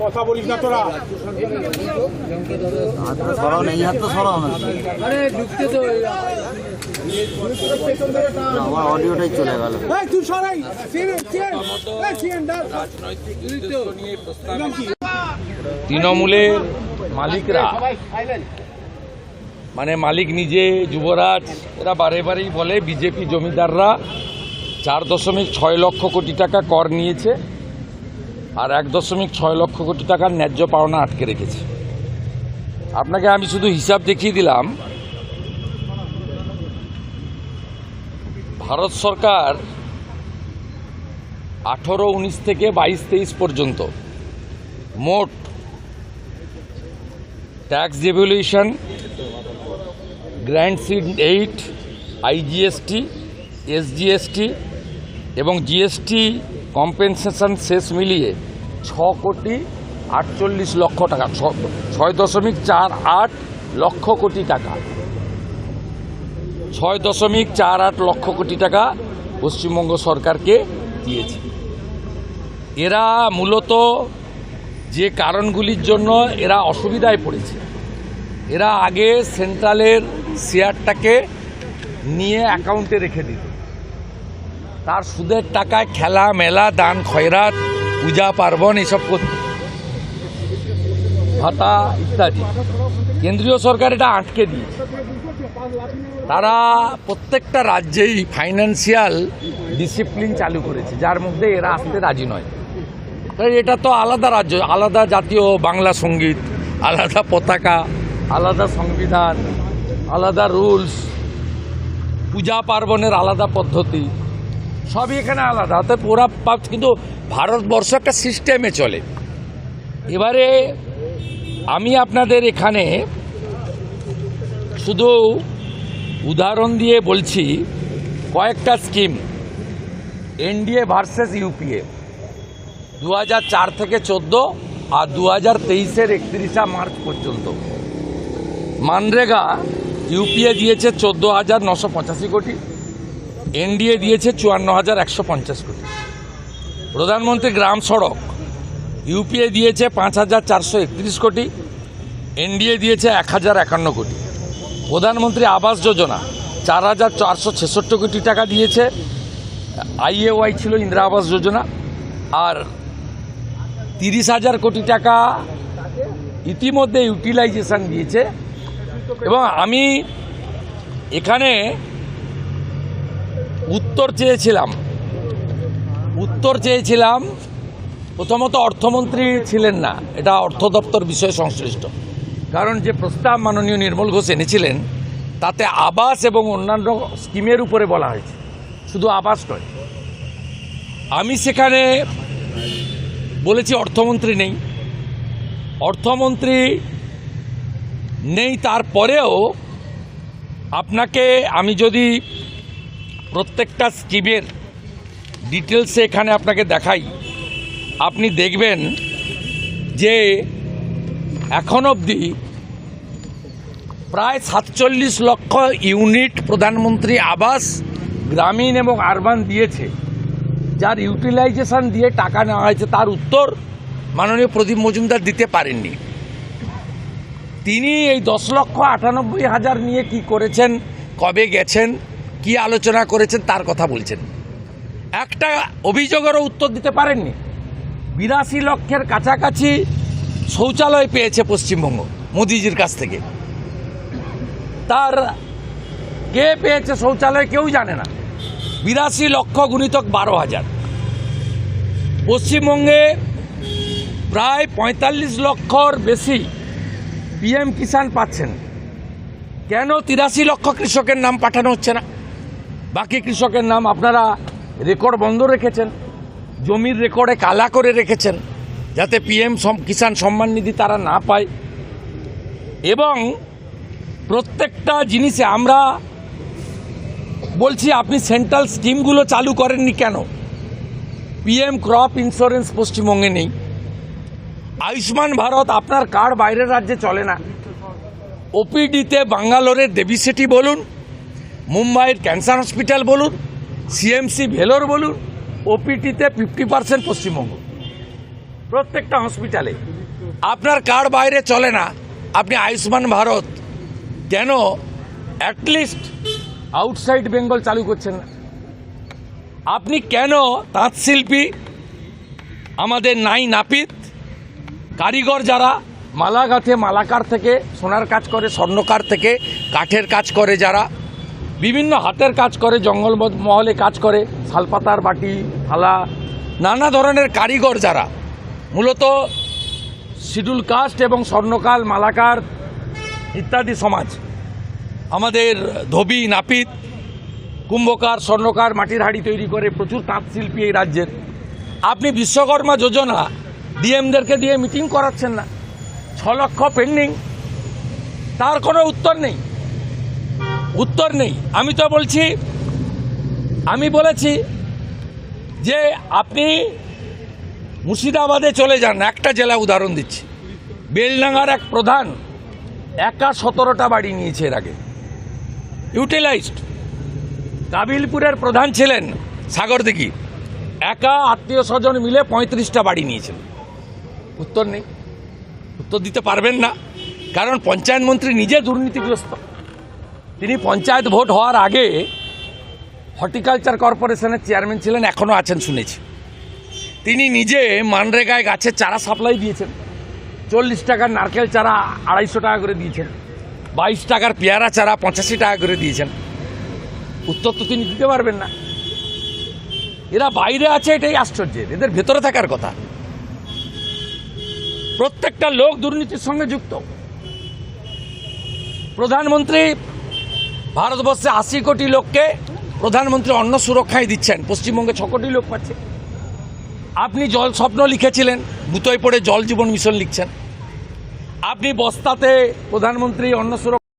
কথা বলিস না তোরা। সরাও নেই হাত তো সরাও না। আমার অডিওটাই চলে গেল। এই তুই সরাই। তৃণমূলের মালিকরা। মানে মালিক নিজে, যুবরাজ, এরা বারে বারেই বলে বিজেপি জমিদাররা চার দশমিক ছয় লক্ষ কোটি টাকা কর নিয়েছে আর এক দশমিক ছয় লক্ষ কোটি টাকার ন্যায্য পাওনা আটকে রেখেছে। আপনাকে আমি শুধু হিসাব দেখিয়ে দিলাম, ভারত সরকার আঠেরো, উনিশ থেকে বাইশ, তেইশ পর্যন্ত মোট ট্যাক্স ডেভলিউশন গ্র্যান্ড সিড এইট আইজিএসটি এসজিএসটি এবং জিএসটি কম্পেনসেশন শেষ মিলিয়ে ছ কোটি আটচল্লিশ লক্ষ টাকা ছয় দশমিক চার আট লক্ষ কোটি টাকা। ছয় দশমিক চার আট লক্ষ কোটি টাকা পশ্চিমবঙ্গ সরকারকে দিয়েছে। এরা মূলত যে কারণগুলির জন্য এরা অসুবিধায় পড়েছে। এরা আগে সেন্ট্রালের শেয়ারটাকে নিয়ে অ্যাকাউন্টে রেখে দিত। তার সুদের টাকায় খেলা, মেলা, দান, খয়রাত, পূজা, পার্বণ এসব করত। ভাতা ইত্যাদি। কেন্দ্রীয় সরকার এটা আটকে দিয়ে তারা প্রত্যেকটা রাজ্যেই ফাইন্যান্সিয়াল ডিসিপ্লিন চালু করেছে, যার মধ্যে এরা আসতে রাজি নয়। তাই এটা তো আলাদা রাজ্য, আলাদা জাতীয় বাংলা সংগীত, আলাদা পতাকা, আলাদা সংবিধান। আলাদা রুলস, পূজা পার্বণের আলাদা পদ্ধতি, সবই এখানে আলাদা। অর্থাৎ ওরা কিন্তু ভারতবর্ষ একটা সিস্টেমে চলে। এবারে আমি আপনাদের এখানে শুধু উদাহরণ দিয়ে বলছি, কয়েকটা স্কিম এনডিএ ভার্সেস ইউপিএ দু চার থেকে চোদ্দ আর দু হাজার তেইশের একত্রিশা মার্চ পর্যন্ত। মানরেগা ইউপিএ দিয়েছে চোদ্দ হাজার নশো পঁচাশি কোটি, এনডিএ দিয়েছে চুয়ান্ন হাজার একশো পঞ্চাশ কোটি। প্রধানমন্ত্রী গ্রাম সড়ক, ইউপিএ দিয়েছে পাঁচ হাজার চারশো একত্রিশ কোটি, এনডিএ দিয়েছে এক হাজার একান্ন কোটি। প্রধানমন্ত্রী আবাস যোজনা, চার হাজার চারশো ছেষট্টি কোটি টাকা দিয়েছে। আইএওয়াই ছিল ইন্দিরা আবাস যোজনা। আর তিরিশ হাজার কোটি টাকা ইতিমধ্যে ইউটিলাইজেশন দিয়েছে এবং আমি এখানে উত্তর চেয়েছিলাম। উত্তর চেয়েছিলাম, প্রথমত অর্থমন্ত্রী ছিলেন না, এটা অর্থ দপ্তর বিষয়ে সংশ্লিষ্ট। কারণ যে প্রস্তাব মাননীয় নির্মল ঘোষ এনেছিলেন, তাতে আবাস এবং অন্যান্য স্কিমের উপরে বলা হয়েছে। শুধু আবাস নয়, আমি সেখানে বলেছি অর্থমন্ত্রী নেই। অর্থমন্ত্রী নেই, তারপরেও আপনাকে আমি যদি প্রত্যেকটা স্কিমের ডিটেলসে এখানে আপনাকে দেখাই, আপনি দেখবেন যে এখন অবধি প্রায় সাতচল্লিশ লক্ষ ইউনিট প্রধানমন্ত্রী আবাস গ্রামীণ এবং আরবান দিয়েছে, যার ইউটিলাইজেশন দিয়ে টাকা নেওয়া হয়েছে। তার উত্তর মাননীয় প্রদীপ মজুমদার দিতে পারেননি। তিনি এই দশ লক্ষ আটানব্বই হাজার নিয়ে কি করেছেন? কবে গেছেন? কি আলোচনা করেছেন? তার কথা বলছেন। একটা অভিযোগেরও উত্তর দিতে পারেননি। বিরাশি লক্ষের কাছাকাছি শৌচালয় পেয়েছে পশ্চিমবঙ্গ, মোদিজির কাছ থেকে। তার কে পেয়েছে শৌচালয় কেউ জানে না। বিরাশি লক্ষ গুণিতক বারো হাজার। পশ্চিমবঙ্গে প্রায় পঁয়তাল্লিশ লক্ষর বেশি পিএম কিষাণ পাচ্ছেন। কেন তিরাশি লক্ষ কৃষকের নাম পাঠানো হচ্ছে না? বাকি কৃষকের নাম আপনারা রেকর্ড বন্ধ রেখেছেন, জমির রেকর্ডে কালা করে রেখেছেন, যাতে পিএম কিষাণ সম্মান নিধি তারা না পায়। এবং প্রত্যেকটা জিনিসে আমরা বলছি, আপনি সেন্ট্রাল স্কিমগুলো চালু করেননি কেন? পিএম ক্রপ ইন্স্যুরেন্স পশ্চিমবঙ্গে নেই। আয়ুষ্মান ভারত আপনার কার্ড বাইরের রাজ্যে চলে না? ওপিডিতে বাঙ্গালোরের দেবী সেটি বলুন, মুম্বাইয়ের ক্যান্সার হসপিটাল বলুন, সিএমসি ভেলোর বলুন ওপিটিতে ফিফটি পার্সেন্ট পশ্চিমবঙ্গ। প্রত্যেকটা হসপিটালে। আপনার কার্ড বাইরে চলে না? আপনি আয়ুষ্মান ভারত। কেন অ্যাটলিস্ট আউটসাইড বেঙ্গল চালু করছেন না? আপনি কেন তাঁত শিল্পী আমাদের নাই নাপিত। কারিগর যারা মালা গাঁথে মালাকার থেকে, সোনার কাজ করে, স্বর্ণকার থেকে, কাঠের কাজ করে যারা, বিভিন্ন হাতের কাজ করে, জঙ্গল মহ- মহলে কাজ করে, শালপাতার বাটি, থালা, নানা ধরনের কারিগর যারা। মূলত শিডিউল কাস্ট এবং স্বর্ণকাল, মালাকার ইত্যাদি সমাজ। আমাদের ধোবি, নাপিত, কুম্ভকার, স্বর্ণকার মাটির হাড়ি তৈরি করে প্রচুর তাঁত শিল্পী এই রাজ্যের। আপনি বিশ্বকর্মা যোজনা ডিএমদেরকে দিয়ে মিটিং করাচ্ছেন না। ছ লক্ষ পেন্ডিং। তার কোনো উত্তর নেই। উত্তর নেই। আমি তো বলছি, আমি বলেছি যে আপনি মুর্শিদাবাদে চলে যান। একটা জেলা উদাহরণ দিচ্ছি। বেলডাঙ্গার এক প্রধান একা সতেরোটা বাড়ি নিয়েছে এর আগে। ইউটিলাইজড। কাবিলপুরের প্রধান ছিলেন সাগরদিঘি। একা আত্মীয় স্বজন মিলে পঁয়ত্রিশটা বাড়ি নিয়েছেন। উত্তর নেই। উত্তর দিতে পারবেন না। কারণ পঞ্চায়েত মন্ত্রী নিজে দুর্নীতিগ্রস্ত। তিনি পঞ্চায়েত ভোট হওয়ার আগে হর্টিকালচার কর্পোরেশনের চেয়ারম্যান ছিলেন এখনও আছেন শুনেছি। তিনি নিজে মানরেগায় গাছের চারা সাপ্লাই দিয়েছেন। চল্লিশ টাকার নারকেল চারা আড়াইশো টাকা করে দিয়েছেন। বাইশ টাকার পেয়ারা চারা পঁচাশি টাকা করে দিয়েছেন। উত্তর তো তিনি দিতে পারবেন না। এরা বাইরে আছে, এটাই আশ্চর্যের। এদের ভেতরে থাকার কথা। প্রত্যেকটা লোক দুর্নীতির সঙ্গে যুক্ত। প্রধানমন্ত্রী ভারতবর্ষে আশি কোটি লোককে প্রধানমন্ত্রী অন্ন সুরক্ষায় দিচ্ছেন। পশ্চিমবঙ্গে ছ কোটি লোক পাচ্ছে আপনি জল স্বপ্ন লিখেছিলেন, বুতোয় পড়ে জল জীবন মিশন লিখছেন। আপনি বস্তাতে প্রধানমন্ত্রী অন্ন সুরক্ষা